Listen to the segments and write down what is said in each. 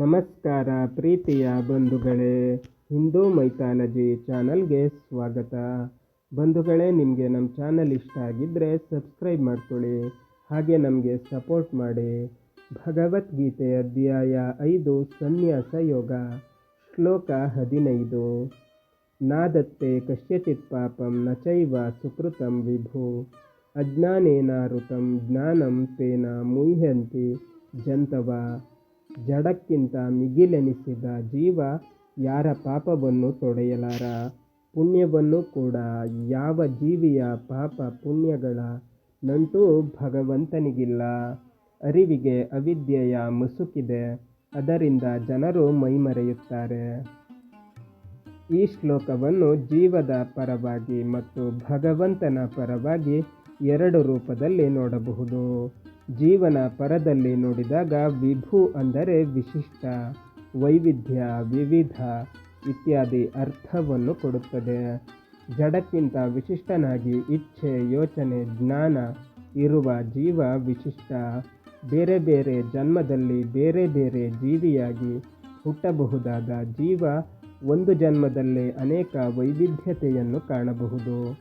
ನಮಸ್ಕಾರ ಪ್ರೀತಿಯ ಬಂಧುಗಳೇ, ಹಿಂದೂ ಮೈಥಾಲಜಿ ಚಾನಲ್ಗೆ ಸ್ವಾಗತ. ಬಂಧುಗಳೇ, ನಿಮಗೆ ನಮ್ಮ ಚಾನಲ್ ಇಷ್ಟ ಆಗಿದ್ದರೆ ಸಬ್ಸ್ಕ್ರೈಬ್ ಮಾಡ್ಕೊಳ್ಳಿ, ಹಾಗೆ ನಮಗೆ ಸಪೋರ್ಟ್ ಮಾಡಿ. ಭಗವದ್ಗೀತೆ ಅಧ್ಯಾಯ ಐದು, ಸನ್ಯಾಸ ಯೋಗ, ಶ್ಲೋಕ ಹದಿನೈದು. ನಾದತ್ತೆ ಕಶ್ಯಚಿತ್ ಪಾಪಂ ನಚೈವ ಚೈವ ಸುಕೃತಂ ವಿಭು, ಅಜ್ಞಾನೇನಾರುತಂ ಜ್ಞಾನಂ ತೇನ ಮುಹ್ಯಂತಿ ಜಂತವ. ಜಡಕ್ಕಿಂತ ಮಿಗಿಲೆನಿಸಿದ ಜೀವ ಯಾರ ಪಾಪವನ್ನು ತೊಡೆಯಲಾರ? ಪುಣ್ಯವನ್ನು ಕೂಡ ಯಾವ ಜೀವಿಯ ಪಾಪ ಪುಣ್ಯಗಳ ನಂಟೂ ಭಗವಂತನಿಗಿಲ್ಲ. ಅರಿವಿಗೆ ಅವಿದ್ಯೆಯ ಮುಸುಕಿದೆ, ಅದರಿಂದ ಜನರು ಮೈಮರೆಯುತ್ತಾರೆ. ಈ ಶ್ಲೋಕವನ್ನು ಜೀವದ ಪರವಾಗಿ ಮತ್ತು ಭಗವಂತನ ಪರವಾಗಿ ಎರಡು ರೂಪದಲ್ಲಿ ನೋಡಬಹುದು. ಜೀವನ ಪರದಲ್ಲಿ ನೋಡಿದಾಗ ವಿಭು ಅಂದರೆ ವಿಶಿಷ್ಟ, ವೈವಿಧ್ಯ, ವಿವಿಧ ಇತ್ಯಾದಿ ಅರ್ಥವನ್ನು ಕೊಡುತ್ತದೆ. ಜಡಕ್ಕಿಂತ ವಿಶಿಷ್ಟನಾಗಿ ಇಚ್ಛೆ, ಯೋಚನೆ, ಜ್ಞಾನ ಇರುವ ಜೀವ ವಿಶಿಷ್ಟ. ಬೇರೆ ಬೇರೆ ಜನ್ಮದಲ್ಲಿ ಬೇರೆ ಬೇರೆ ಜೀವಿಯಾಗಿ ಹುಟ್ಟಬಹುದಾದ ಜೀವ ಒಂದು ಜನ್ಮದಲ್ಲೇ ಅನೇಕ ವೈವಿಧ್ಯತೆಯನ್ನು ಕಾಣಬಹುದು.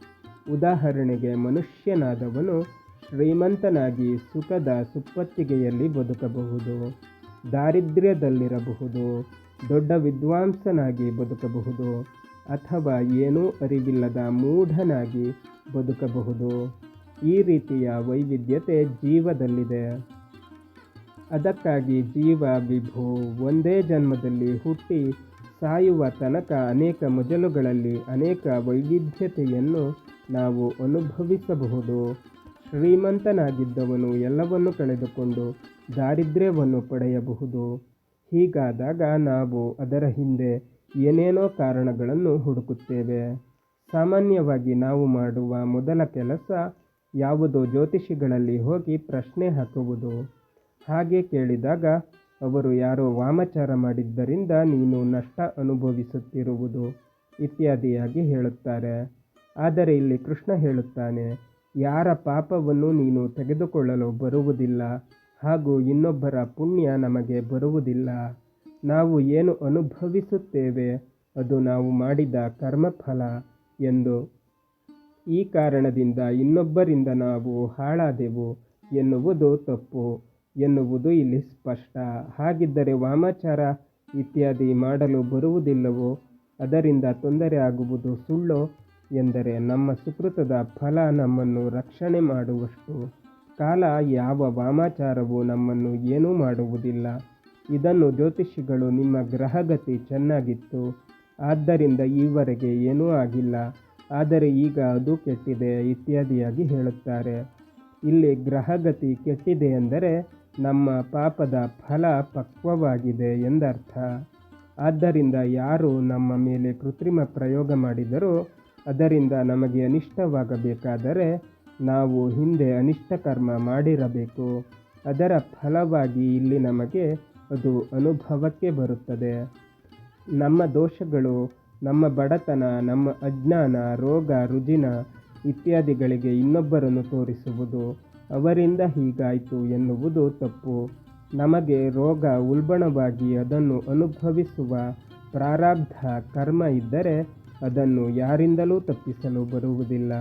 ಉದಾಹರಣೆಗೆ ಮನುಷ್ಯನಾದವನು ಶ್ರೀಮಂತನಾಗಿ ಸುಖದ ಸುಪ್ಪತ್ತಿಗೆಯಲ್ಲಿ ಬದುಕಬಹುದು, ದಾರಿದ್ರ್ಯದಲ್ಲಿರಬಹುದು, ದೊಡ್ಡ ವಿದ್ವಾಂಸನಾಗಿ ಬದುಕಬಹುದು, ಅಥವಾ ಏನೂ ಅರಿವಿಲ್ಲದ ಮೂಢನಾಗಿ ಬದುಕಬಹುದು. ಈ ರೀತಿಯ ವೈವಿಧ್ಯತೆ ಜೀವದಲ್ಲಿದೆ. ಅದಕ್ಕಾಗಿ ಜೀವ, ವಿಭು ಒಂದೇ ಜನ್ಮದಲ್ಲಿ ಹುಟ್ಟಿ ಸಾಯುವ ತನಕ ಅನೇಕ ಮೊದಲುಗಳಲ್ಲಿ ಅನೇಕ ವೈವಿಧ್ಯತೆಯನ್ನು ನಾವು ಅನುಭವಿಸಬಹುದು. ಶ್ರೀಮಂತನಾಗಿದ್ದವನು ಎಲ್ಲವನ್ನು ಕಳೆದುಕೊಂಡು ದಾರಿದ್ರ್ಯವನ್ನು ಪಡೆಯಬಹುದು. ಹೀಗಾದಾಗ ನಾವು ಅದರ ಹಿಂದೆ ಏನೇನೋ ಕಾರಣಗಳನ್ನು ಹುಡುಕುತ್ತೇವೆ. ಸಾಮಾನ್ಯವಾಗಿ ನಾವು ಮಾಡುವ ಮೊದಲ ಕೆಲಸ ಯಾವುದೋ ಜ್ಯೋತಿಷಿಗಳಲ್ಲಿ ಹೋಗಿ ಪ್ರಶ್ನೆ ಹಾಕುವುದು. ಹಾಗೆ ಕೇಳಿದಾಗ ಅವರು, ಯಾರೋ ವಾಮಚಾರ ಮಾಡಿದ್ದರಿಂದ ನೀನು ನಷ್ಟ ಅನುಭವಿಸುತ್ತಿರುವುದು, ಇತ್ಯಾದಿಯಾಗಿ ಹೇಳುತ್ತಾರೆ. ಆದರೆ ಇಲ್ಲಿ ಕೃಷ್ಣ ಹೇಳುತ್ತಾನೆ ಯಾರ ಪಾಪವನ್ನು ನೀನು ತೆಗೆದುಕೊಳ್ಳಲು ಬರುವುದಿಲ್ಲ ಹಾಗೂ ಇನ್ನೊಬ್ಬರ ಪುಣ್ಯ ನಮಗೆ ಬರುವುದಿಲ್ಲ. ನಾವು ಏನು ಅನುಭವಿಸುತ್ತೇವೆ ಅದು ನಾವು ಮಾಡಿದ ಕರ್ಮಫಲ ಎಂದು. ಈ ಕಾರಣದಿಂದ ಇನ್ನೊಬ್ಬರಿಂದ ನಾವು ಹಾಳಾದೆವು ಎನ್ನುವುದು ತಪ್ಪು ಎನ್ನುವುದು ಇಲ್ಲಿ ಸ್ಪಷ್ಟ. ಹಾಗಿದ್ದರೆ ವಾಮಾಚಾರ ಇತ್ಯಾದಿ ಮಾಡಲು ಬರುವುದಿಲ್ಲವೋ? ಅದರಿಂದ ತೊಂದರೆ ಆಗುವುದು ಸುಳ್ಳು? ಎಂದರೆ ನಮ್ಮ ಸುಕೃತದ ಫಲ ನಮ್ಮನ್ನು ರಕ್ಷಣೆ ಮಾಡುವಷ್ಟು ಕಾಲ ಯಾವ ವಾಮಾಚಾರವು ನಮ್ಮನ್ನು ಏನೂ ಮಾಡುವುದಿಲ್ಲ. ಇದನ್ನು ಜ್ಯೋತಿಷಿಗಳು ನಿಮ್ಮ ಗ್ರಹಗತಿ ಚೆನ್ನಾಗಿತ್ತು. ಆದ್ದರಿಂದ ಈವರೆಗೆ ಏನೂ ಆಗಿಲ್ಲ. ಆದರೆ ಈಗ ಅದು ಕೆಟ್ಟಿದೆ ಇತ್ಯಾದಿಯಾಗಿ ಹೇಳುತ್ತಾರೆ. ಇಲ್ಲಿ ಗ್ರಹಗತಿ ಕೆಟ್ಟಿದೆ ಎಂದರೆ ನಮ್ಮ ಪಾಪದ ಫಲ ಪಕ್ವವಾಗಿದೆ ಎಂದರ್ಥ. ಆದ್ದರಿಂದ ಯಾರು ನಮ್ಮ ಮೇಲೆ ಕೃತ್ರಿಮ ಪ್ರಯೋಗ ಮಾಡಿದರೂ ಅದರಿಂದ ನಮಗೆ ಅನಿಷ್ಟವಾಗಬೇಕಾದರೆ ನಾವು ಹಿಂದೆ ಅನಿಷ್ಟ ಕರ್ಮ ಮಾಡಿರಬೇಕು. ಅದರ ಫಲವಾಗಿ ಇಲ್ಲಿ ನಮಗೆ ಅದು ಅನುಭವಕ್ಕೆ ಬರುತ್ತದೆ. ನಮ್ಮ ದೋಷಗಳು, ನಮ್ಮ ಬಡತನ, ನಮ್ಮ ಅಜ್ಞಾನ, ರೋಗ, ರುಜಿನ ಇತ್ಯಾದಿಗಳಿಗೆ ಇನ್ನೊಬ್ಬರನ್ನು ತೋರಿಸುವುದು. ಅವರಿಂದ ಹೀಗಾಯಿತು ಎನ್ನುವುದು ತಪ್ಪು. ನಮಗೆ ರೋಗ ಉಲ್ಬಣವಾಗಿ ಅದನ್ನು ಅನುಭವಿಸುವ ಪ್ರಾರಬ್ಧ ಕರ್ಮ ಇದ್ದರೆ ಅದನ್ನು ಯಾರಿಂದಲೂ ತಪ್ಪಿಸಲು ಬರುವುದಿಲ್ಲ.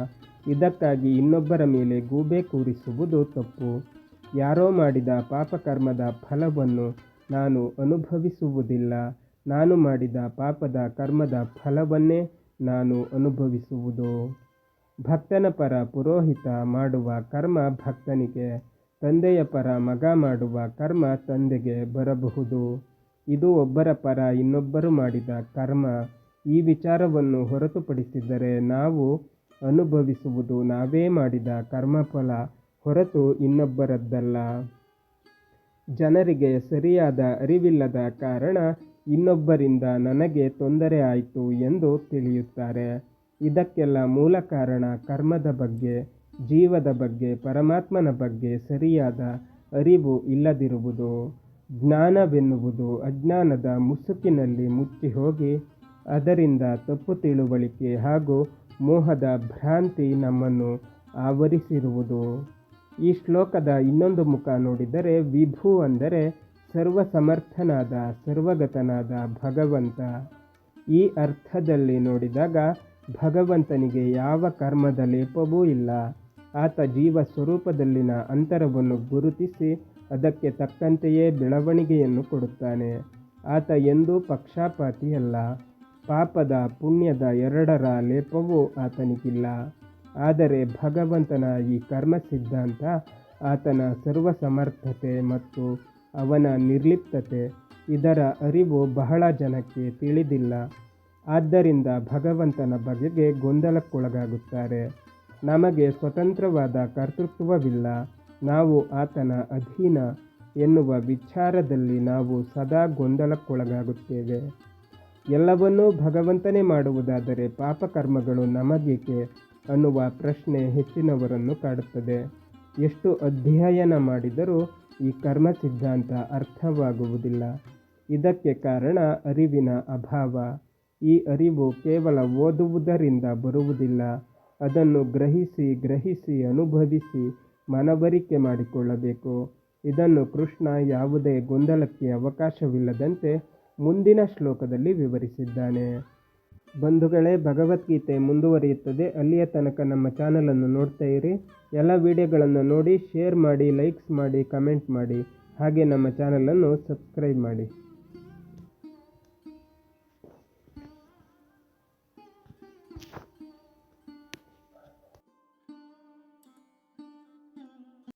ಇದಕ್ಕಾಗಿ ಇನ್ನೊಬ್ಬರ ಮೇಲೆ ಗೂಬೆ ಕೂರಿಸುವುದು ತಪ್ಪು. ಯಾರೋ ಮಾಡಿದ ಪಾಪಕರ್ಮದ ಫಲವನ್ನು ನಾನು ಅನುಭವಿಸುವುದಿಲ್ಲ. ನಾನು ಮಾಡಿದ ಪಾಪದ ಕರ್ಮದ ಫಲವನ್ನೇ ನಾನು ಅನುಭವಿಸುವುದು. ಭಕ್ತನ ಪರ ಪುರೋಹಿತ ಮಾಡುವ ಕರ್ಮ ಭಕ್ತನಿಗೆ, ತಂದೆಯ ಪರ ಮಗ ಮಾಡುವ ಕರ್ಮ ತಂದೆಗೆ ಬರಬಹುದು. ಇದು ಒಬ್ಬರ ಪರ ಇನ್ನೊಬ್ಬರು ಮಾಡಿದ ಕರ್ಮ. ಈ ವಿಚಾರವನ್ನು ಹೊರತುಪಡಿಸಿದರೆ ನಾವು ಅನುಭವಿಸುವುದು ನಾವೇ ಮಾಡಿದ ಕರ್ಮಫಲ ಹೊರತು ಇನ್ನೊಬ್ಬರದ್ದಲ್ಲ. ಜನರಿಗೆ ಸರಿಯಾದ ಅರಿವಿಲ್ಲದ ಕಾರಣ ಇನ್ನೊಬ್ಬರಿಂದ ನನಗೆ ತೊಂದರೆ ಆಯಿತು ಎಂದು ತಿಳಿಯುತ್ತಾರೆ. ಇದಕ್ಕೆಲ್ಲ ಮೂಲ ಕಾರಣ ಕರ್ಮದ ಬಗ್ಗೆ, ಜೀವದ ಬಗ್ಗೆ, ಪರಮಾತ್ಮನ ಬಗ್ಗೆ ಸರಿಯಾದ ಅರಿವು ಇಲ್ಲದಿರುವುದು. ಜ್ಞಾನವೆನ್ನುವುದು ಅಜ್ಞಾನದ ಮುಸುಕಿನಲ್ಲಿ ಮುಚ್ಚಿ ಹೋಗಿ ಅದರಿಂದ ತಪ್ಪು ತಿಳುವಳಿಕೆ ಹಾಗೂ ಮೋಹದ ಭ್ರಾಂತಿ ನಮ್ಮನ್ನು ಆವರಿಸಿರುವುದು. ಈ ಶ್ಲೋಕದ ಇನ್ನೊಂದು ಮುಖ ನೋಡಿದರೆ ವಿಭು ಅಂದರೆ ಸರ್ವಸಮರ್ಥನಾದ, ಸರ್ವಗತನಾದ ಭಗವಂತ. ಈ ಅರ್ಥದಲ್ಲಿ ನೋಡಿದಾಗ ಭಗವಂತನಿಗೆ ಯಾವ ಕರ್ಮದ ಲೇಪವೂ ಇಲ್ಲ. ಆತ ಜೀವ ಸ್ವರೂಪದಲ್ಲಿನ ಅಂತರವನ್ನು ಗುರುತಿಸಿ ಅದಕ್ಕೆ ತಕ್ಕಂತೆಯೇ ಬೆಳವಣಿಗೆಯನ್ನು ಕೊಡುತ್ತಾನೆ. ಆತ ಎಂದೂ ಪಕ್ಷಪಾತಿಯಲ್ಲ. ಪಾಪದ ಪುಣ್ಯದ ಎರಡರ ಲೇಪವೂ ಆತನಿಗಿಲ್ಲ. ಆದರೆ ಭಗವಂತನ ಈ ಕರ್ಮ ಸಿದ್ಧಾಂತ ಆತನ ಸರ್ವಸಮರ್ಥತೆ ಮತ್ತು ಅವನ ನಿರ್ಲಿಪ್ತತೆ, ಇದರ ಅರಿವು ಬಹಳ ಜನಕ್ಕೆ ತಿಳಿದಿಲ್ಲ. ಆದ್ದರಿಂದ ಭಗವಂತನ ಬಗೆಗೆ ಗೊಂದಲಕ್ಕೊಳಗಾಗುತ್ತಾರೆ. ನಮಗೆ ಸ್ವತಂತ್ರವಾದ ಕರ್ತೃತ್ವವಿಲ್ಲ. ನಾವು ಆತನ ಅಧೀನ ಎನ್ನುವ ವಿಚಾರದಲ್ಲಿ ನಾವು ಸದಾ ಗೊಂದಲಕ್ಕೊಳಗಾಗುತ್ತೇವೆ. ಎಲ್ಲವನ್ನೂ ಭಗವಂತನೇ ಮಾಡುವುದಾದರೆ ಪಾಪಕರ್ಮಗಳು ನಮಗೇಕೆ ಅನ್ನುವ ಪ್ರಶ್ನೆ ಹೆಚ್ಚಿನವರನ್ನು ಕಾಡುತ್ತದೆ. ಎಷ್ಟು ಅಧ್ಯಯನ ಮಾಡಿದರೂ ಈ ಕರ್ಮ ಸಿದ್ಧಾಂತ ಅರ್ಥವಾಗುವುದಿಲ್ಲ. ಇದಕ್ಕೆ ಕಾರಣ ಅರಿವಿನ ಅಭಾವ. ಈ ಅರಿವು ಕೇವಲ ಓದುವುದರಿಂದ ಬರುವುದಿಲ್ಲ. ಅದನ್ನು ಗ್ರಹಿಸಿ ಗ್ರಹಿಸಿ ಅನುಭವಿಸಿ ಮನವರಿಕೆ ಮಾಡಿಕೊಳ್ಳಬೇಕು. ಇದನ್ನು ಕೃಷ್ಣ ಯಾವುದೇ ಗೊಂದಲಕ್ಕೆ ಅವಕಾಶವಿಲ್ಲದಂತೆ ಮುಂದಿನ ಶ್ಲೋಕದಲ್ಲಿ ವಿವರಿಸಿದ್ದಾನೆ. ಬಂಧುಗಳೇ, ಭಗವದ್ಗೀತೆ ಮುಂದುವರಿಯುತ್ತದೆ. ಅಲ್ಲಿಯ ತನಕ ನಮ್ಮ ಚಾನಲನ್ನು ನೋಡ್ತಾ ಇರಿ. ಎಲ್ಲ ವಿಡಿಯೋಗಳನ್ನು ನೋಡಿ, ಶೇರ್ ಮಾಡಿ, ಲೈಕ್ಸ್ ಮಾಡಿ, ಕಮೆಂಟ್ ಮಾಡಿ. ಹಾಗೆ ನಮ್ಮ ಚಾನಲನ್ನು ಸಬ್ಸ್ಕ್ರೈಬ್ ಮಾಡಿ.